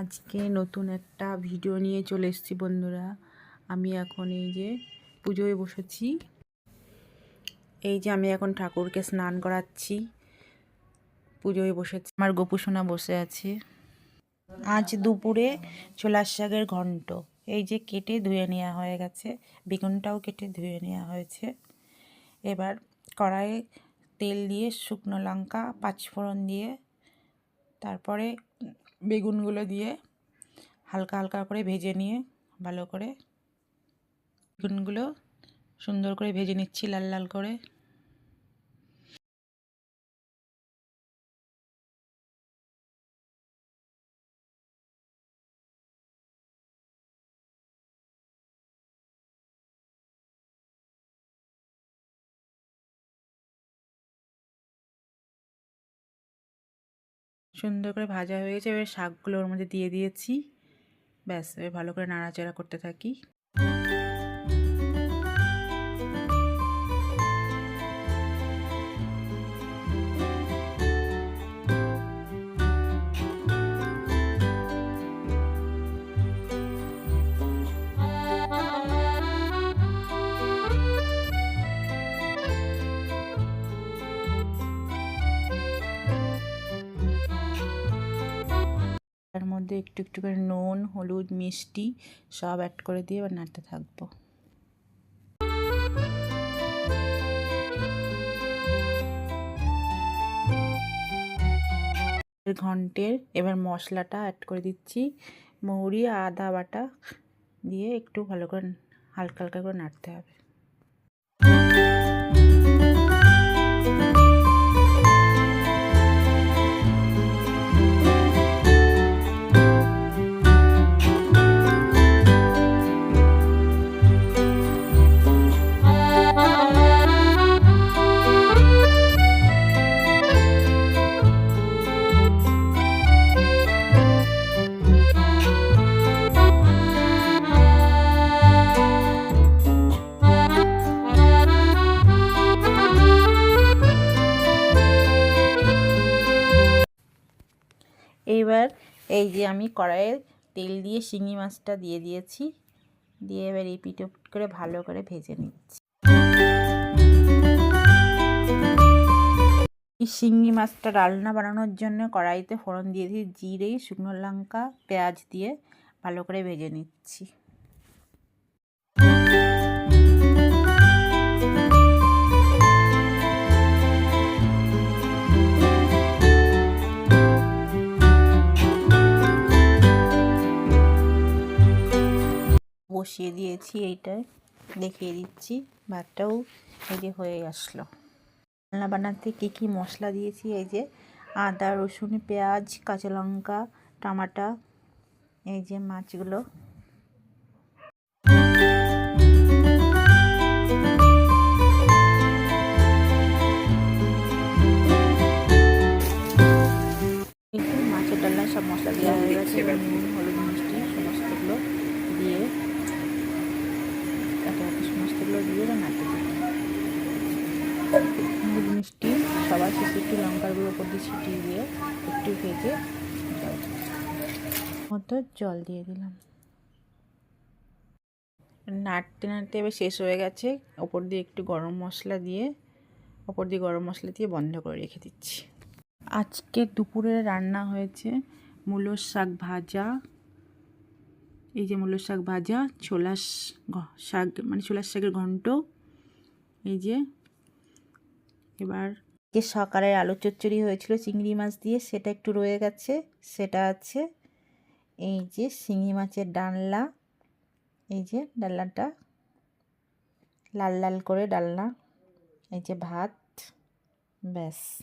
আজকে নতুন একটা ভিডিও নিয়ে চলে এসেছি বন্ধুরা। আমি এখন এই যে পুজোয় বসেছি। এই যে আমি এখন ঠাকুরকে স্নান করাচ্ছি। পুজোয় বসেছি। আমার গোপুসোনা বসে আছে। আজ দুপুরে ছোলার শাকের ঘন্ট। এই যে কেটে ধুয়ে নেওয়া হয়ে গেছে। বেগুনটাও কেটে ধুয়ে নেওয়া হয়েছে। এবার কড়াইয়ে তেল দিয়ে শুকনো লঙ্কা, পাঁচফোড়ন দিয়ে, তারপরে বেগুনগুলো দিয়ে হালকা হালকা করে ভেজে নিয়ে ভালো করে বেগুনগুলো সুন্দর করে ভেজে নিচ্ছি লাল লাল করে। সুন্দর করে ভাজা হয়ে গেছে, এবার শাকগুলো ওর মধ্যে দিয়ে দিয়েছি। ব্যাস, এবার ভালো করে নাড়াচাড়া করতে থাকি। মধ্যে একটু একটু করে নুন, হলুদ, মিষ্টি সব অ্যাড করে দিয়ে এবার নাড়তে থাকব। ঘন্টের এবার মশলাটা অ্যাড করে দিচ্ছি। মৌরি, আদা বাটা দিয়ে একটু ভালো করে হালকা হালকা করে নাড়তে হবে। এই যে আমি কড়াইয়ে তেল দিয়ে শিঙি মাছটা দিয়ে দিয়েছি। দিয়ে এবার এই পিঠে করে ভালো করে ভেজে নিচ্ছি। শিঙি মাছটা রান্না বানানোর জন্য কড়াইতে ফোড়ন দিয়েছি দিয়ে জিরে, শুকনো লঙ্কা, পেঁয়াজ দিয়ে ভালো করে ভেজে নিচ্ছি। বসিয়ে দিয়েছি এইটায় দেখিয়ে দিচ্ছি। ভাতটাও এই যে হয়ে আসলো। রান্না বানাতে কী কী মশলা দিয়েছি? এই যে আদা, রসুন, পেঁয়াজ, কাঁচা লঙ্কা, টমাটা, এই যে মাছগুলো। মাছের ডালনা সব মশলা দেওয়া হয়ে গেছে। হলুদ মিষ্টি সমস্তগুলো দিয়ে একে একে সমস্তগুলো দিয়ে এবার নাড়তে থাকি হলুদ মিষ্টি, সবার শেষে একটু লঙ্কার গুঁড়ো দিয়ে ছিটিয়ে দিয়ে একটু ভেজে মতো জল দিয়ে দিলাম। নাড়তে নাড়তে এবার শেষ হয়ে গেছে। ওপর দিয়ে একটু গরম মশলা দিয়ে, ওপর দিয়ে গরম মশলা দিয়ে বন্ধ করে রেখে দিচ্ছি। আজকে দুপুরে রান্না হয়েছে মূলোর শাক ভাজা। এই যে মূলোর শাক ভাজা ছোলা শাক মানে ছোলার শাকের ঘন্ট। এই যে এবার যে সকালের আলু চচ্চড়ি হয়েছিল চিংড়ি মাছ দিয়ে, সেটা একটু রয়ে গেছে, সেটা আছে। এই যে শিঙি মাছের ডালনা, এই যে ডালনাটা, লাল লাল করে ডালনা, এই যে ভাত, ব্যাস।